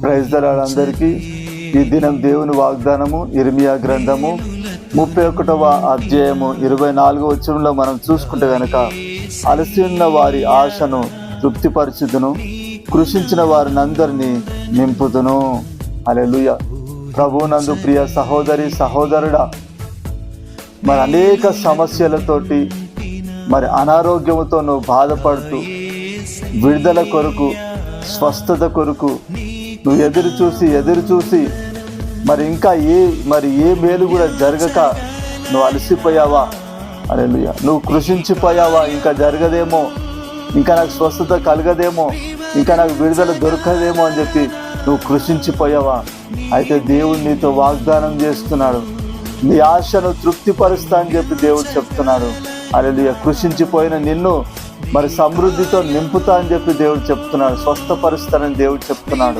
ప్రజలందరికీ ఈ దినం దేవుని వాగ్దానము ఇర్మియా గ్రంథము ముప్పై ఒకటవ అధ్యాయము ఇరవై నాలుగవ వచ్చంలో మనం చూసుకుంటే గనక అలసి ఉన్న వారి ఆశను తృప్తిపరచుదును కృషించిన వారిని అందరినీ నింపుదును. అలెలుయ ప్రభునందు ప్రియ సహోదరి సహోదరుడా మరి అనేక సమస్యలతోటి మరి అనారోగ్యముతో నువ్వు బాధపడుతూ విడుదల కొరకు స్వస్థత కొరకు నువ్వు ఎదురు చూసి ఎదురు చూసి మరి ఇంకా ఏ మరి ఏ మేలు కూడా జరగక నువ్వు అలసిపోయావా? అరే నువ్వు కృషించిపోయావా? ఇంకా జరగదేమో? ఇంకా నాకు స్వస్థత కలగదేమో? ఇంకా నాకు విడుదల దొరకదేమో అని చెప్పి నువ్వు కృషించిపోయావా? అయితే దేవుడు నీతో వాగ్దానం చేస్తున్నాడు. నీ ఆశను తృప్తిపరుస్తా అని చెప్పి దేవుడు చెప్తున్నాడు. అరే కృషించిపోయిన నిన్ను మరి సమృద్ధితో నింపుతా అని చెప్పి దేవుడు చెప్తున్నాడు. స్వస్థపరుస్తానని దేవుడు చెప్తున్నాడు.